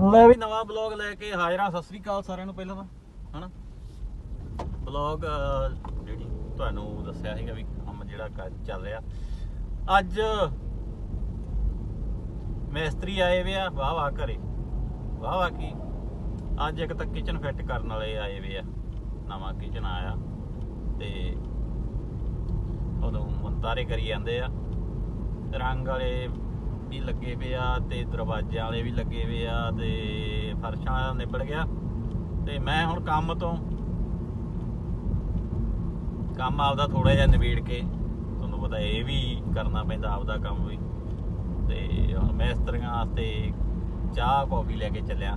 ਲੈ ਵੀ ਨਵਾਂ ਬਲੌਗ ਲੈ ਕੇ ਹਾਜ਼ਰ ਹਾਂ, ਸਤਿ ਸ੍ਰੀ ਅਕਾਲ ਸਾਰਿਆਂ ਨੂੰ ਪਹਿਲਾਂ ਤਾਂ, ਹਨਾ? ਬਲੌਗ ਜਿਹੜੀ ਤੁਹਾਨੂੰ ਦੱਸਿਆ ਸੀਗਾ ਵੀ ਕੰਮ ਜਿਹੜਾ ਚੱਲ ਰਿਹਾ। ਅੱਜ ਮਿਸਤਰੀ ਆਏ ਵੇ ਆ, ਵਾਹ ਵਾਹ ਘਰੇ। ਵਾਹ ਵਾਹ ਕੀ? ਅੱਜ ਇੱਕ ਤਾਂ ਕਿਚਨ ਫਿੱਟ ਕਰਨ ਵਾਲੇ ਆਏ ਵੇ ਆ। ਨਵਾਂ ਕਿਚਨ ਆਇਆ ਤੇ ਉਦੋਂ ਮੰਤਾਰੇ ਕਰੀ ਜਾਂਦੇ ਆ। ਰੰਗ ਵਾਲੇ ਵੀ ਲੱਗੇ ਪਏ ਆ ਤੇ ਦਰਵਾਜ਼ਿਆਂ ਵਾਲੇ ਵੀ ਲੱਗੇ ਪਏ ਆ ਤੇ ਫਰਸ਼ਾਂ ਵਾਲਾ ਨਿਬੜ ਗਿਆ। ਤੇ ਮੈਂ ਹੁਣ ਕੰਮ ਤੋਂ ਕੰਮ ਆਪਦਾ ਥੋੜਾ ਜਿਹਾ ਨਿਬੇੜ ਕੇ ਤੁਹਾਨੂੰ ਪਤਾ ਇਹ ਵੀ ਕਰਨਾ ਪੈਂਦਾ ਆਪਦਾ ਕੰਮ ਵੀ। ਤੇ ਹੁਣ ਮੈਂ ਇਸਤਰੀਆਂ ਵਾਸਤੇ ਚਾਹ, ਕੌਫੀ ਲੈ ਕੇ ਚੱਲਿਆ।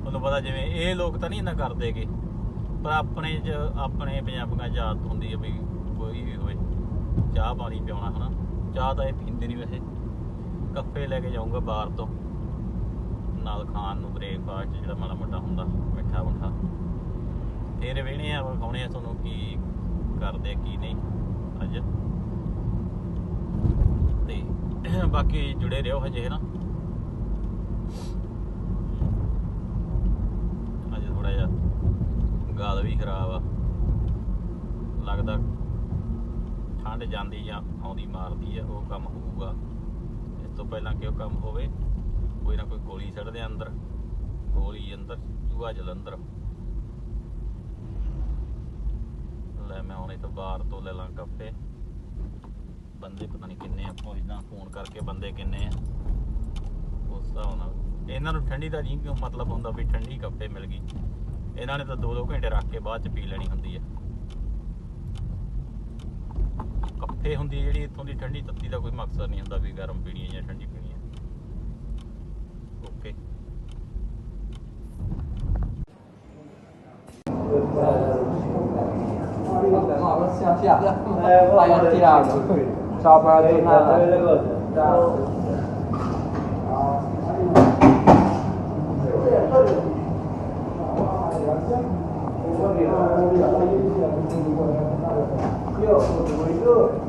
ਤੁਹਾਨੂੰ ਪਤਾ ਜਿਵੇਂ ਇਹ ਲੋਕ ਤਾਂ ਨਹੀਂ ਇੰਨਾ ਕਰਦੇਗੇ ਪਰ ਆਪਣੇ ਚ ਆਪਣੇ ਪੰਜਾਬੀਆਂ ਚ ਆਦਤ ਹੁੰਦੀ ਹੈ ਵੀ ਕੋਈ ਵੀ ਹੋਵੇ, ਚਾਹ ਪਾਣੀ ਪਿਆਉਣਾ ਹਨਾ। ਚਾਹ ਤਾਂ ਇਹ ਪੀਂਦੇ ਨਹੀਂ ਵੈਸੇ। ਕੱਪੇ ਲੈ ਕੇ ਜਾਊਂਗਾ ਬਾਹਰ ਤੋਂ। ਨਾਲ ਖਾਣ ਨੂੰ ਬ੍ਰੇਕਫਾਸਟ ਜਿਹੜਾ ਮਾੜਾ ਮੋਟਾ ਹੁੰਦਾ, ਮਿੱਠਾ ਮੁੱਠਾ। ਫੇਰ ਵੇਣੇ ਆ ਵਿਖਾਉਣੇ ਆ ਤੁਹਾਨੂੰ ਕੀ ਕਰਦੇ ਆ, ਕੀ ਨਹੀਂ ਅੱਜ। ਤੇ ਬਾਕੀ ਜੁੜੇ ਰਹੋ ਹਜੇ ਨਾ ਅੱਜ ਥੋੜਾ ਜਿਹਾ ਗਾਲ ਵੀ ਖਰਾਬ ਆ। ਲੱਗਦਾ ਠੰਡ ਜਾਂਦੀ ਜਾਂ ਆਉਂਦੀ, ਮਾਰਦੀ ਆ, ਉਹ ਕੰਮ ਹੋਊਗਾ। ਤੋਂ ਪਹਿਲਾਂ ਕਿ ਉਹ ਕੰਮ ਹੋਵੇ? ਕੋਈ ਨਾ ਕੋਈ ਗੋਲੀ ਛੱਡਦੇ ਅੰਦਰ। ਗੋਲੀ ਅੰਦਰ, ਚੂਹਾ ਜਲੰਧਰ ਲੈ ਮੈਂ ਹੁਣ ਇੱਥੇ ਬਾਹਰ ਤੋਂ ਲੈ ਲਾਂ ਕੱਪੇ ਬੰਦੇ ਪਤਾ ਨਹੀਂ ਕਿੰਨੇ ਆ ਪੁੱਛਦਾ ਫੋਨ ਕਰਕੇ ਬੰਦੇ ਕਿੰਨੇ ਆ। ਉਸ ਹਿਸਾਬ ਨਾਲ। ਇਹਨਾਂ ਨੂੰ ਠੰਡੀ ਦਾ ਨਹੀਂ ਕਿਉਂ ਮਤਲਬ ਹੁੰਦਾ ਵੀ ਠੰਡੀ ਕੱਪੇ ਮਿਲ ਗਈ। ਇਹਨਾਂ ਨੇ ਤਾਂ 2-2 ਘੰਟੇ ਰੱਖ ਕੇ ਬਾਅਦ ਚ ਪੀ ਲੈਣੀ ਹੁੰਦੀ ਆ। ਇੱਥੇ ਹੁੰਦੀ ਜਿਹੜੀ ਇੱਥੋਂ ਦੀ ਠੰਡੀ ਤੱਤੀ ਦਾ ਕੋਈ ਮਕਸਦ ਨਹੀਂ ਹੁੰਦਾ ਵੀ ਗਰਮ ਪੀਣੀ ਹੈ ਜਾਂ ਠੰਡੀ ਪੀਣੀ ਹੈ okay Vai a tirarlo. Ciao, buona giornata. Ciao. Io sono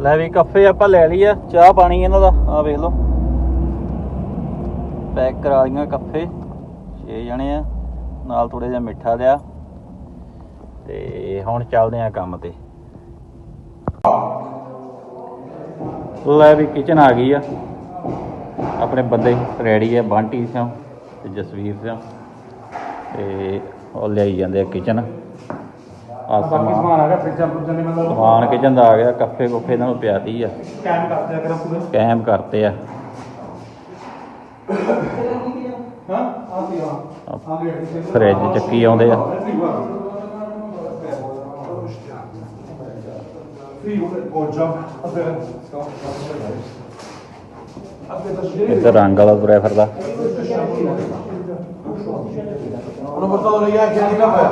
ਲੈ ਵੀ ਕੱਫੇ ਆਪਾਂ ਲੈ ਲਈ ਆ ਚਾਹ ਪਾਣੀ ਇਹਨਾਂ ਦਾ ਆ ਵੇਖ ਲਓ। ਪੈਕ ਕਰਾ ਲਈਆਂ ਕੱਫੇ 6 ਜਣੇ ਆ, ਨਾਲ ਥੋੜਾ ਜਿਹਾ ਮਿੱਠਾ ਲਿਆ ਤੇ ਹੁਣ ਚੱਲਦੇ ਆ ਕੰਮ ਤੇ। ਲੈ ਵੀ ਕਿਚਨ ਆ ਗਈ ਆ। ਆਪਣੇ ਬੰਦੇ ਰੈਡੀ ਆ ਬੰਟੀ ਸਿੰਘ ਤੇ ਜਸਵੀਰ ਸਿੰਘ ਤੇ ਉਹ ਲਿਆਈ ਜਾਂਦੇ ਆ ਕਿਚਨ ਆ ਬਾਕੀ ਸਮਾਨ ਆ ਗਿਆ ਫ੍ਰਿਜਾਂ ਫ੍ਰਿਜਾਂ ਦੇ ਮਤਲਬ ਸਮਾਨ ਕਿਚਨ ਦਾ ਆ ਗਿਆ ਕੱਫੇ ਕੁੱਫੇ ਇਹਨਾਂ ਨੂੰ ਪਿਆਤੀ ਆ। ਕੈਮ ਕਰ ਦਿਆ ਕਰਾਂ ਪੂਰੇ। ਕੈਮ ਕਰਤੇ ਆ। ਹਾਂ ਆ। ਆ। ਗਏ ਫਰਿੱਜ ਚੱਕੀ ਆਉਂਦੇ ਆ। ਫ੍ਰੀ ਗੁੱਡ ਜੌਬ ਅਬੇ ਇੱਧਰ ਰੰਗ ਵਾਲਾ ਤੁਰਿਆ ਫਿਰਦਾ Hanno portato le chiacchiere di caffè.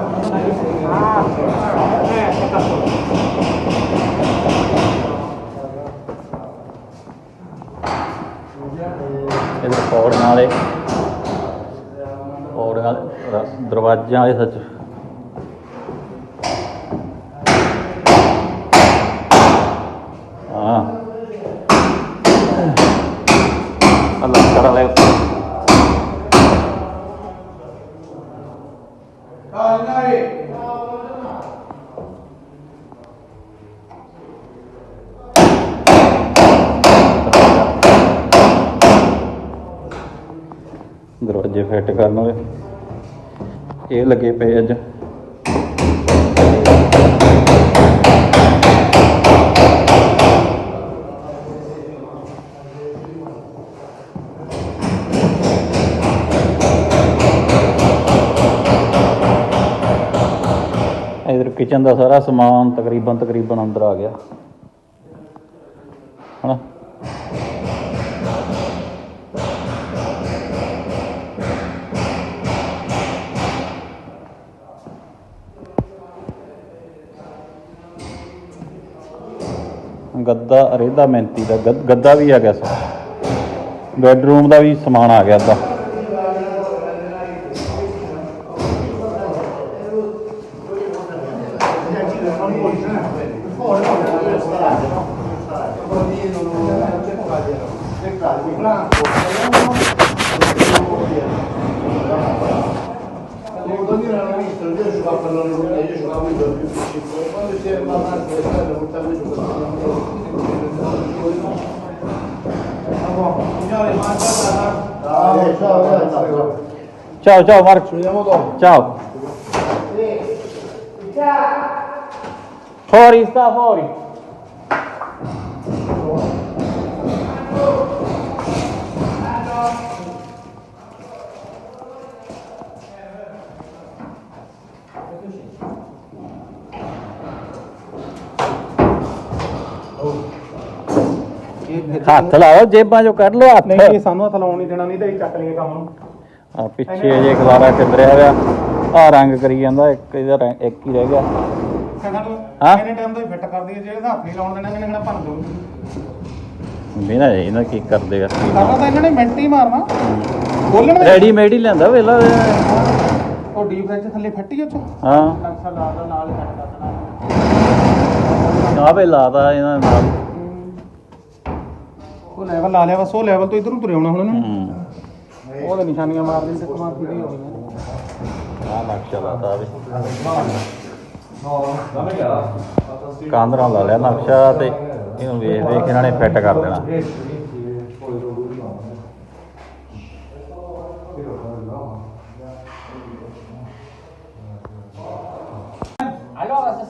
ਇੱਧਰ ਪੌੜੀਆਂ ਵਾਲੇ ਪੌੜੀਆਂ ਵਾਲੇ ਰ- ਦਰਵਾਜ਼ਿਆਂ ਵਾਲੇ ਸੱਚ ਹਾਂ ਅੱਲਾ ਕਰ ਲੈ ਦਰਵਾਜ਼ੇ ਫਿੱਟ ਕਰਨ ਵਾਲੇ। ਇਹ ਲੱਗੇ ਪਏ ਅੱਜ। ਇਧਰ ਕਿਚਨ ਦਾ ਸਾਰਾ ਸਮਾਨ ਤਕਰੀਬਨ ਤਕਰੀਬਨ ਅੰਦਰ ਆ ਗਿਆ। ਹਨਾ? ਗੱਦਾ ਰੇਦਾ ਮਿਹਨਤੀ ਦਾ, ਗੱਦ- ਗੱਦਾ ਵੀ ਆ ਗਿਆ ਸਰ। ਬੈਡਰੂਮ ਦਾ ਵੀ ਸਮਾਨ ਆ ਗਿਆ ਅੱਧਾ। Ciao, ciao Marco. Ci vediamo dopo. Ciao. Fuori, sta fuori. ਹੱਥ ਲਾਓ ਜੇਬਾਂ ਚੋਂ ਕੱਢ ਲਓ ਹੱਥ। ਨਹੀਂ ਇਹ ਸਾਨੂੰ ਹੱਥ ਲਾਉਣ ਨਹੀਂ ਦੇਣਾ ਨਹੀਂ ਤਾਂ ਇਹ ਚੱਕ ਲਈਏ ਕੰਮ। ਨੂੰ ਆ ਪਿੱਛੇ ਜੇ ਖਲਾਰਾ ਕਿੰਦਰਿਆ ਹੋਇਆ ਆ ਰੰਗ ਕਰੀ ਜਾਂਦਾ ਇੱਕ ਇਹਦਾ ਰੰਗ- ਇੱਕ ਹੀ ਰਹਿ ਗਿਆ। ਹਾਂ? ਇਹਨੇ ਟਾਈਮ ਹੀ ਫਿੱਟ ਕਰ ਦਈਏ ਜਿਹੜੇ ਦਾ ਹੱਥ ਨਹੀਂ ਲਾਉਣ ਦੇਣਾ ਇਹਨੇ ਕਿਹੜਾ ਭੰਨ ਦੋ ਮੇਰਾ ਇਹਨਾਂ ਕੀ ਕਰਦੇ ਆ ਕਰਨਾ ਤਾਂ ਇਹਨਾਂ ਨੇ ਮਿੰਟ ਹੀ ਮਾਰਨਾ। ਖੋਲਣ ਦੇ। ਰੈਡੀਮੇਡ ਹੀ ਲੈਂਦਾ ਵੇਲਾ। ਉਹ ਡੀਪ ਵਿੱਚ ਥੱਲੇ ਫੱਟੀ ਉਹ ਚ। ਹਾਂ। ਟੰਕਸਾ ਲਾ ਦਾ ਨਾਲ ਕੱਟ ਕਰ ਆ ਵੇ ਲਾਦਾ ਇਹਨਾਂ ਨਾਲ। ਉਹ ਲੈਵਲ ਲਾ ਲਿਆ ਬਸ ਉਹ ਲੈਵਲ ਤੋਂ ਇਧਰ ਨੂੰ ਤੁਰੇ ਆਉਣਾ ਹੁਣ ਇਹਨੂੰ। ਹੂੰ। ਉਹਦੇ ਨਿਸ਼ਾਨੀਆਂ ਮਾਰ ਦੇਣ ਤੇ ਕਮਾਲ ਦੀ ਹੋਣੀ ਆ ਨਕਸ਼ਾ ਲਾਤਾ ਵੇ। ਕਾਂਦਰਾ ਲਾ ਲਿਆ ਨਕਸ਼ਾ ਤੇ ਇਹਨੂੰ ਵੇਖ ਵੇਖ ਇਹਨਾਂ ਨੇ ਫਿੱਟ ਕਰ ਦੇਣਾ।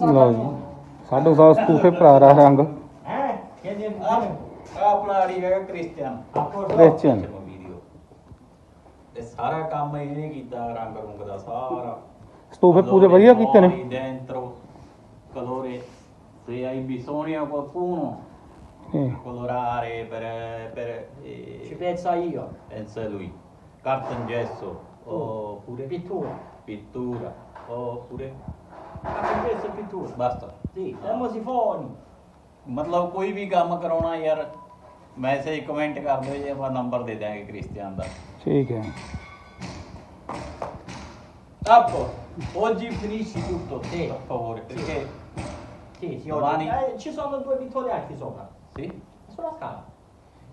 ਲਓ ਜੀ ਸਾਡੋ ਸਾਹ ਸਤੂਫੇ ਭਰਾ ਰੰਗ। ਆਪਣਾ ਆੜੀ ਹੈਗਾ ਕ੍ਰਿਸਚੀਅਨ ਕ੍ਰਿਸਚੀਅਨ ਤੇ ਸਾਰਾ ਕੰਮ ਇਹਨੇ ਕੀਤਾ ਰੰਗ ਰੁੰਗ ਦਾ ਸਾਰਾ ਸਤੂਫੇ ਪੂਰੇ ਵਧੀਆ ਕੀਤੇ ਨੇ dentro colore se hai bisogno di qualcuno ਇਹ colorare per, per ci eh, pensa io. pensa lui carta in gesso oppure Pittura. pittura oppure Anche questo è pittura. basta Sì, termosifoni. ਮਤਲਬ ਕੋਈ ਵੀ ਕੰਮ ਕਰਾਉਣਾ ਯਾਰ ਮੈਸੇਜ ਕਮੈਂਟ ਕਰ ਦਿਓ ਜੇ ਆਪਾਂ ਨੰਬਰ ਦੇ ਦਿਆਂਗੇ ਕ੍ਰਿਸਚੀਅਨ ਦਾ ਠੀਕ ਹੈ oggi finisci tutto, Sì. per favore, perché Sì, sì, Domani- oggi- eh, ci sono due pittore archi sopra. sì, Sulla scala.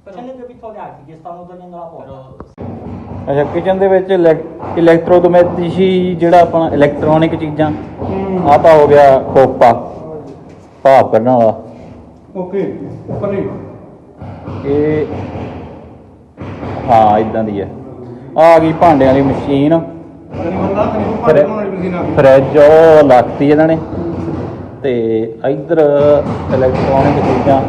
Però- C'è le due pittore archi che stanno togliendo la porta. però ਅੱਛਾ kitchen ਦੇ ਵਿੱਚ ਇਲੈਕਟ੍ਰੋਡੋਮੈਟਿਸੀ ਜਿਹੜਾ ਆਪਣਾ electronic ਚੀਜ਼ਾਂ ਆਹ ਤਾਂ ਹੋ ਗਿਆ ਖੋਪਾ ਭਾਪ ਕੱਢਣ ਵਾਲਾ ਓਕੇ ਉੱਪਰ ਨਹੀਂ ਇਹ ਹਾਂ ਇਦਾਂ ਦੀ ਹੈ। ਆ ਗਈ ਭਾਂਡਿਆਂ ਵਾਲੀ ਮਸ਼ੀਨ। ਫਰਿੱਜ ਉਹ ਲਾਤੀ ਇਹਨਾਂ ਨੇ। ਤੇ ਇੱਧਰ ਇਲੈਕਟ੍ਰੋਨਿਕ ਚੀਜ਼ਾਂ।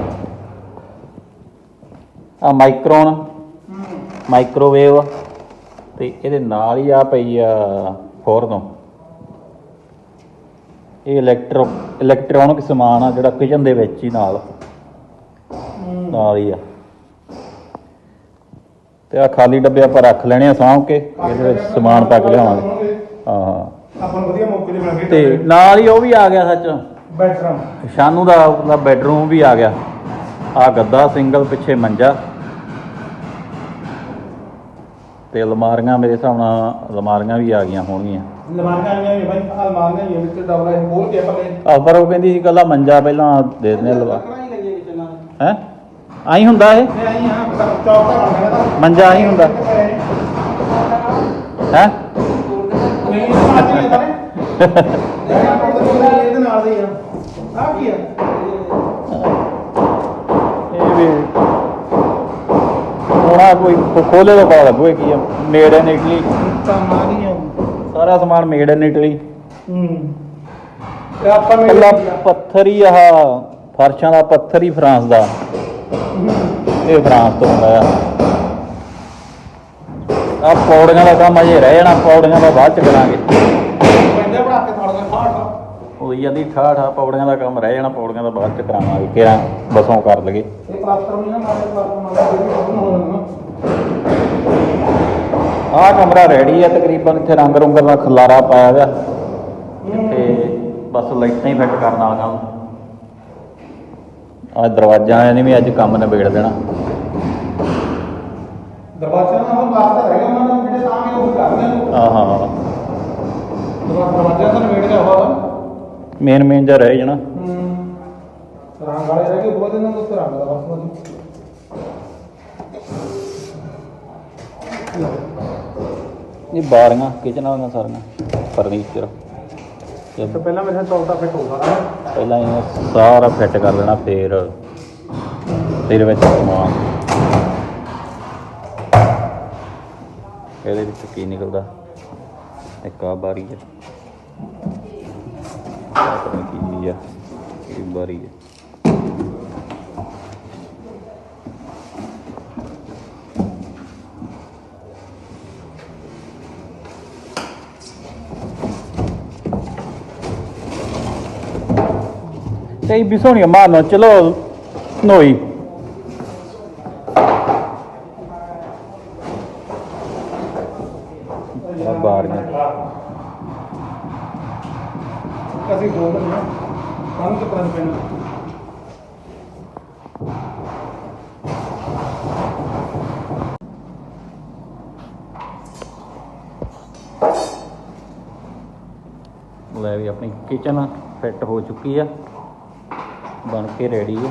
ਆ ਮਾਈਕਰੋਨ ਮਾਈਕ੍ਰੋਵੇਵ ਤੇ ਇਹਦੇ ਨਾਲ ਹੀ ਆ ਪਈ ਆ ਫੋਰਨੋ ਇਹ ਇਲੈਕਟ੍ਰੋ ਇਲੈਕਟ੍ਰੋਨਿਕ ਸਮਾਨ ਆ ਜਿਹੜਾ ਕਿਚਨ ਦੇ ਵਿੱਚ ਹੀ ਨਾਲ। ਨਾਲ ਹੀ ਆ। ਤੇ ਆ ਖਾਲੀ ਡੱਬੇ ਆਪਾਂ ਰੱਖ ਲੈਣੇ ਆ ਸਾਂਭ ਕੇ ਇਹਦੇ ਵਿੱਚ ਸਮਾਨ ਪਾ ਕੇ ਲਿਆਵਾਂਗੇ। ਹਾਂ ਹਾਂ। ਆਪਾਂ ਨੂੰ ਵਧੀਆ ਮੌਕੇ ਤੇ ਮਿਲ ਗਏ। ਤੇ ਨਾਲ ਹੀ ਉਹ ਵੀ ਆ ਗਿਆ ਸੱਚ। ਬੈਡਰੂਮ। ਸ਼ਾਨੂ ਦਾ ਉਹਦਾ ਬੈਡਰੂਮ ਵੀ ਆ ਗਿਆ। ਆ ਗੱਦਾ ਸਿੰਗਲ ਪਿੱਛੇ ਮੰਜਾ। ਤੇ ਅਲਮਾਰੀਆਂ ਮੇਰੇ ਹਿਸਾਬ ਨਾਲ ਅਲਮਾਰੀਆਂ ਵੀ ਆ ਗਈਆਂ ਹੋਣਗੀਆਂ। ਲਮਾਰੀਆਂ ਆਈਆਂ ਨੇ ਭਾਈ ਅਲਮਾਰੀਆਂ ਹੀ ਆ, ਵਿੱਚ ਡਬਲ ਹੈ ਖੋਲ ਕੇ ਆਪਾਂ ਆ ਪਰ ਉਹ ਕਹਿੰਦੀ ਸੀ ਕੱਲਾ ਮੰਜਾ ਪਹਿਲਾਂ ਦੇ ਦਿੰਦੇ ਲਵਾ ਹੀ ਲੱਗੀਆਂ ਇਹਨਾਂ ਨੇ। ਹੈ? ਆਈ ਹੁੰਦਾ ਇਹ? ਮੰਜਾ ਆਈ ਹੁੰਦਾ। ਹੈ? ਦੇ ਆ ਆ ਆ ਹੋਣਾ ਕੋਈ ਖੋਲੇ ਤੋਂ ਪਤਾ ਲੱਗੂ ਇਹ ਕੀ ਆ? ਮੇਡ ਇਨ ਇਟਲੀ ਆ ਸਾਰਾ ਸਮਾਨ ਮੇਡ ਇਨ ਇਟਲੀ ਹੂੰ ਤੇ ਆਪਾਂ ਕੱਲਾ ਪੱਥਰ ਹੀ ਆਹ ਫਰਸ਼ਾਂ ਦਾ ਪੱਥਰ ਹੀ ਫਰਾਂਸ ਦਾ। ਇਹ ਫਰਾਂਸ ਤੋਂ ਆਉਂਦਾ ਆ। ਆ ਪੌੜੀਆਂ ਦਾ ਕੰਮ ਅਜੇ ਰਹਿ ਜਾਣਾ ਪੌੜੀਆਂ ਦਾ ਬਾਅਦ ਚ ਕਰਾਂਗੇ। ਬੰਦੇ ਬਣਾ ਕੇ ਥੋੜਾ ਜਾਂਦੀ ਠਾਠਾ ਪੌੜੀਆਂ ਦਾ ਕੰਮ ਰਹਿ ਜਾਣਾ ਪੌੜੀਆਂ ਦਾ ਬਾਅਦ ਚ ਕਰਾਵਾਂਗੇ ਕਿਹੜਾ ਬਸੋਂ ਕਰ ਲਗੇ ਇਹ ਪਲਾਸਟਰ ਨਹੀਂ ਨਾ ਮਾਰੇ ਪਲਾਸਟਰ ਮਾਰੇ ਜਿਹੜੀ ਖਤਮ ਹੋ ਜਾਣਾ ਆਹ ਕਮਰਾ ਰੈਡੀ ਆ ਤਕਰੀਬਨ ਇੱਥੇ ਰੰਗ ਰੁੰਗ ਦਾ ਖਲਾਰਾ ਪਾਇਆ ਹੋਇਆ। ਤੇ ਬਸ ਲਾਈਟਾਂ ਹੀ ਫਿੱਟ ਕਰਨ ਵਾਲਾ ਕੰਮ ਆ ਦਰਵਾਜ਼ਾ ਨੇ ਵੀ ਅੱਜ ਕੰਮ ਨਿਬੇੜ ਦੇਣਾ। ਦਰਵਾਜ਼ਾ ਨਾਲ ਉਹ ਵਾਸਤਾ ਹੈਗਾ ਉਹਨਾਂ ਜਿਹੜੇ ਤਾਂ ਉਹ ਕਰਦੇ ਨੇ। ਹਾਂ ਹਾਂ ਦਰਵਾਜ਼ਾ ਤਾਂ ਨਵੇੜ ਗਿਆ ਹੋਇਆ। ਮੇਨ ਮੇਨ ਜਿਹਾ ਰਹਿ ਜਾਣਾ। ਹੂੰ। ਰੰਗ ਵਾਲੇ ਰਹਿ ਗਏ ਬਹੁਤ ਇਹਨਾਂ ਦਾ ਉੱਤੇ ਰੰਗ ਦਾ ਬਸ ਉਹਦੀ ਇਹ ਬਾਰੀਆਂ ਕਿਚਨ ਵਾਲੀਆਂ ਸਾਰੀਆਂ ਫਰਨੀਚਰ। ਤੇ ਤੇ ਪਹਿਲਾਂ ਮੇਰੇ ਚੌਕਾ ਫਿੱਟ ਹੋ ਸਾਰਾ ਪਹਿਲਾਂ ਇਹ ਸਾਰਾ ਫਿੱਟ ਕਰ ਲੈਣਾ ਫੇਰ ਫਿਰ ਵਿੱਚ ਸਮਾਨ। ਇਹਦੇ ਵਿੱਚ ਕੀ ਨਿਕਲਦਾ? ਇੱਕ ਆ। ਬਾਰੀ ਹੈ ਕੀ ਆ ਇਹ ਬਾਰੀ ਹੈ ਤੇ ਵੀ ਸੋਹਣੀਆਂ ਮਾਰਨਾ ਚਲੋ ਨੋਈ ਆਹ ਬਾਰੀਆਂ ਅਸੀਂ ਦੋ ਬੰਦੇ ਕੰਮ ਤੇ ਕਰਨ ਪੈਣਾ ਲੈ ਵੀ ਆਪਣੀ ਕਿਚਨ ਫਿੱਟ ਹੋ ਚੁੱਕੀ ਆ ਬਣ ਕੇ ਰੈਡੀ ਹੈ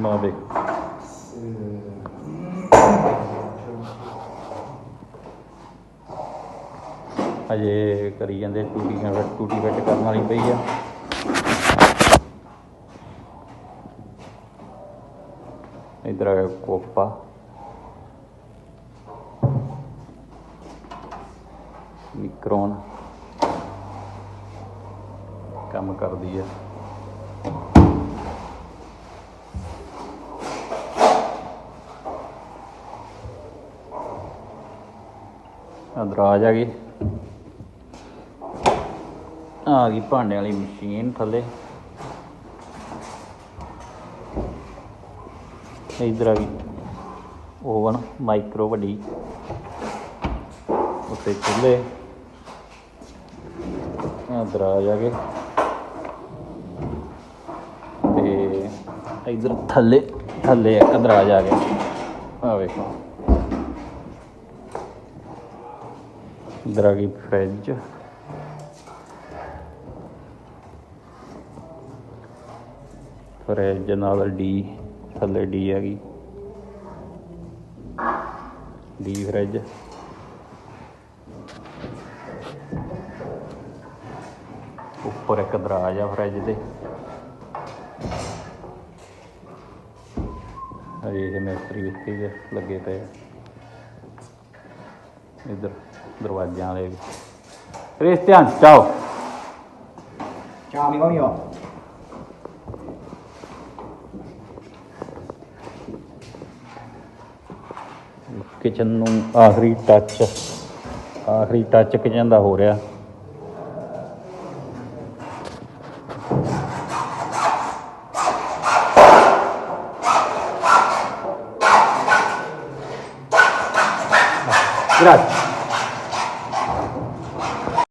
ਮਾ ਦੇਖ। ਅਜੇ ਕਰੀ ਜਾਂਦੇ ਟੂਟੀਆਂ ਫਿੱਟ ਟੂਟੀ ਫਿੱਟ ਕਰਨ ਵਾਲੀ ਪਈ ਆ। ਇਧਰ ਆ ਕੋਪਾ ਨਿਕਰੋਨ। ਕੰਮ ਕਰਦੀ ਹੈ ਦਰਾਜ ਆ ਗਈ। ਆ ਗਈ ਭਾਂਡੇ ਵਾਲੀ ਮਸ਼ੀਨ ਥੱਲੇ। ਇਧਰ ਆ ਗਈ ਓਵਨ, ਮਾਈਕਰੋ ਵੱਡੀ। ਉੱਤੇ ਚੁੱਲ੍ਹੇ। ਦਰਾਜ ਆ ਗਏ। ਕੇ ਤੇ ਇਧਰ ਥੱਲੇ ਥੱਲੇ ਇੱਕ ਦਰਾਜ ਆ ਗਿਆ। ਆ ਵੇਖੋ। ਇਧਰ ਆ ਗਈ ਫ੍ਰਿਜ ਫ੍ਰਿਜ ਨਾਲ ਡੀ ਥੱਲੇ ਡੀ ਆ ਗਈ ਡੀ ਫ੍ਰਿਜ। ਉੱਪਰ ਇੱਕ ਦਰਾਜ ਆ ਫ੍ਰਿਜ ਦੇ। ਅਜੇ ਇਹ ਮਿਸਤਰੀ ਇੱਥੇ ਲੱਗੇ ਪਏ ਇੱਧਰ। ਦਰਵਾਜ਼ਿਆਂ ਵਾਲੇ ਵੀ Christian ciao Ciao amico mio. Kitchen ਨੂੰ ਆਖਰੀ ਟੱਚ ਆਖਰੀ ਟੱਚ ਕਿਚਨ ਦਾ ਹੋ ਰਿਹਾ Grazie.